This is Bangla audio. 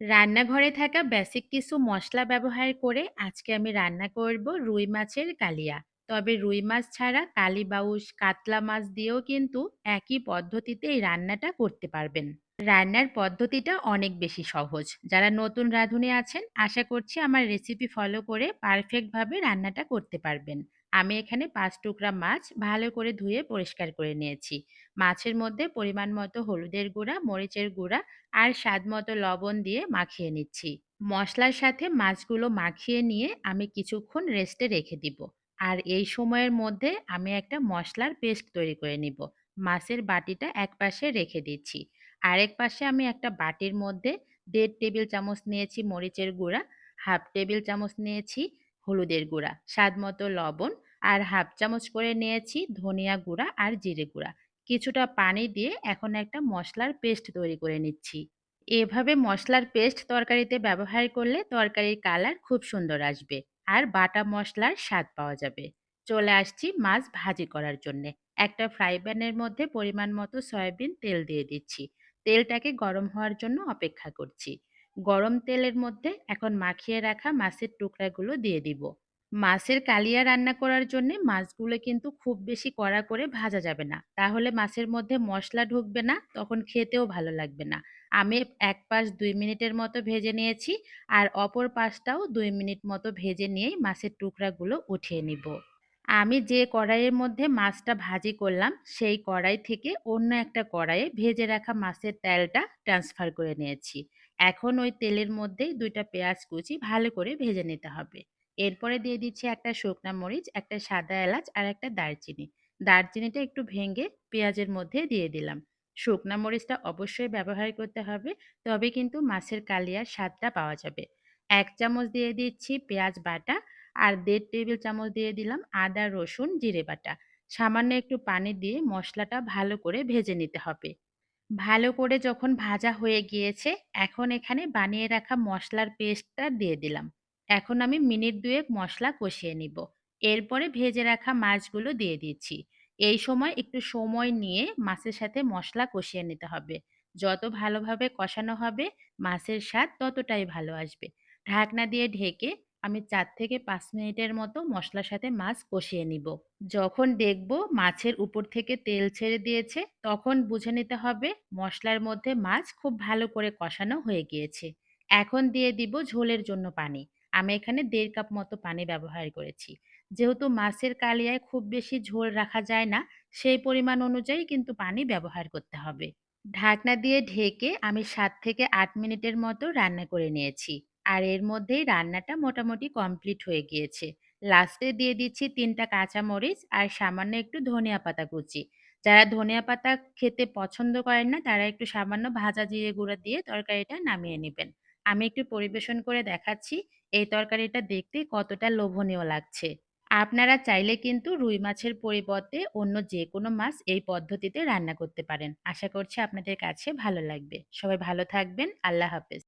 রান্নাঘরে থাকা বেসিক কিছু মশলা ব্যবহার করে আজকে আমি রান্না করব রুই মাছের কালিয়া। তবে রুই মাছ ছাড়া কালিবাউস, কাতলা মাছ দিয়েও কিন্তু একই পদ্ধতিতে এই রান্নাটা করতে পারবেন। রান্নার পদ্ধতিটা অনেক বেশি সহজ। যারা নতুন রাঁধুনি আছেন, আশা করছি আমার রেসিপি ফলো করে পারফেক্টভাবে রান্নাটা করতে পারবেন। আমি এখানে পাঁচ টুকরা মাছ ভালো করে ধুয়ে পরিষ্কার করে নিয়েছি। মাছের মধ্যে পরিমাণ মতো হলুদের গুঁড়া, মরিচের গুঁড়া আর স্বাদ মতো লবণ দিয়ে মাখিয়ে নিচ্ছি। মশলার সাথে মাছগুলো মাখিয়ে নিয়ে আমি কিছুক্ষণ রেস্টে রেখে দিব। আর এই সময়ের মধ্যে আমি একটা মশলার পেস্ট তৈরি করে নিব। মাছের বাটিটা এক পাশে রেখে দিচ্ছি। আরেক পাশে আমি একটা বাটির মধ্যে দেড় টেবিল চামচ নিয়েছি মরিচের গুঁড়া, হাফ টেবিল চামচ নিয়েছি হলুদের গুঁড়া, স্বাদ মতো লবণ আর হাফ চামচ করে নিয়েছি ধনিয়া গুঁড়া আর জিরে গুঁড়া। কিছুটা পানি দিয়ে এখন একটা মশলার পেস্ট তৈরি করে নিচ্ছি। এভাবে মশলার পেস্ট তরকারিতে ব্যবহার করলে তরকারির কালার খুব সুন্দর আসবে আর বাটা মশলার স্বাদ পাওয়া যাবে। চলে আসছি মাছ ভাজি করার জন্য। একটা ফ্রাই প্যানের মধ্যে পরিমাণ মতো সয়াবিন তেল দিয়ে দিচ্ছি। তেলটাকে গরম হওয়ার জন্য অপেক্ষা করছি। গরম তেলের মধ্যে এখন মাখিয়ে রাখা মাছের টুকরাগুলো দিয়ে দিব। মাছের কালিয়া রান্না করার জন্য মাছগুলো কিন্তু খুব বেশি কড়া করে ভাজা যাবে না। তাহলে মাছের মধ্যে মশলা ঢুকবে না, তখন খেতেও ভালো লাগবে না। আমি এক পাশ দুই মিনিটের মতো ভেজে নিয়েছি আর অপর পাশটাও দুই মিনিট মতো ভেজে নিয়েই মাছের টুকরাগুলো উঠিয়ে নিব। আমি যে কড়াইয়ের মধ্যে মাছটা ভাজি করলাম, সেই কড়াই থেকে অন্য একটা কড়াইয়ে ভেজে রাখা মাছের তেলটা ট্রান্সফার করে নিয়েছি। এখন ওই তেলের মধ্যেই দুইটা পেঁয়াজ কুচি ভালো করে ভেজে নিতে হবে। এরপরে দিয়ে দিচ্ছি একটা শুকনা মরিচ, একটা সাদা এলাচ আর একটা দারচিনি। দারচিনিটা একটু ভেঙে পেঁয়াজের মধ্যে দিয়ে দিলাম। শুকনা মরিচটা অবশ্যই ব্যবহার করতে হবে, তবে কিন্তু মাছের কালিয়ার স্বাদটা পাওয়া যাবে। এক চামচ দিয়ে দিচ্ছি পেঁয়াজ বাটা আর দেড় টেবিল চামচ দিয়ে দিলাম আদা, রসুন, জিরে বাটা। সামান্য একটু পানি দিয়ে মশলাটা ভালো করে ভেজে নিতে হবে। ভালো করে যখন ভাজা হয়ে গিয়েছে, এখন এখানে বানিয়ে রাখা মশলার পেস্টটা দিয়ে দিলাম। এখন আমি মিনিট দুয়েক মশলা কষিয়ে নিব। এরপরে ভেজে রাখা মাছগুলো দিয়ে দিচ্ছি। এই সময় একটু সময় নিয়ে মাছের সাথে মশলা কষিয়ে নিতে হবে। যত ভালোভাবে কষানো হবে, মাছের স্বাদ ততটাই ভালো আসবে। ঢাকনা দিয়ে ঢেকে আমি চার থেকে পাঁচ মিনিটের মতো মশলার সাথে মাছ কষিয়ে নিব। যখন দেখব মাছের উপর থেকে তেল ছেড়ে দিয়েছে, তখন বুঝে নিতে হবে মশলার মধ্যে মাছ খুব ভালো করে কষানো হয়ে গিয়েছে। এখন দিয়ে দিব ঝোলের জন্য পানি। আমি এখানে দেড় কাপ মতো পানি ব্যবহার করেছি। যেহেতু মাছের কালিয়ায় খুব বেশি ঝোল রাখা যায় না, সেই পরিমাণ অনুযায়ী কিন্তু পানি ব্যবহার করতে হবে। ঢাকনা দিয়ে ঢেকে আমি সাত থেকে আট মিনিটের মতো রান্না করে নিয়েছি। আর এর মধ্যেই রান্নাটা মোটামুটি কমপ্লিট হয়ে গিয়েছে। লাস্টে দিয়ে দিচ্ছি তিনটা কাঁচামরিচ আর সামান্য একটু ধনিয়া পাতা কুচি। যারা ধনিয়া পাতা খেতে পছন্দ করেন না, তারা একটু সামান্য ভাজা জিরে গুঁড়া দিয়ে তরকারিটা নামিয়ে নেবেন। আমি একটু পরিবেশন করে দেখাচ্ছি এই তরকারিটা দেখতে কতটা লোভনীয় লাগছে। আপনারা চাইলে কিন্তু রুই মাছের পরিবর্তে অন্য যে কোনো মাছ এই পদ্ধতিতে রান্না করতে পারেন। আশা করছি আপনাদের কাছে ভালো লাগবে। সবাই ভালো থাকবেন। আল্লাহ হাফেজ।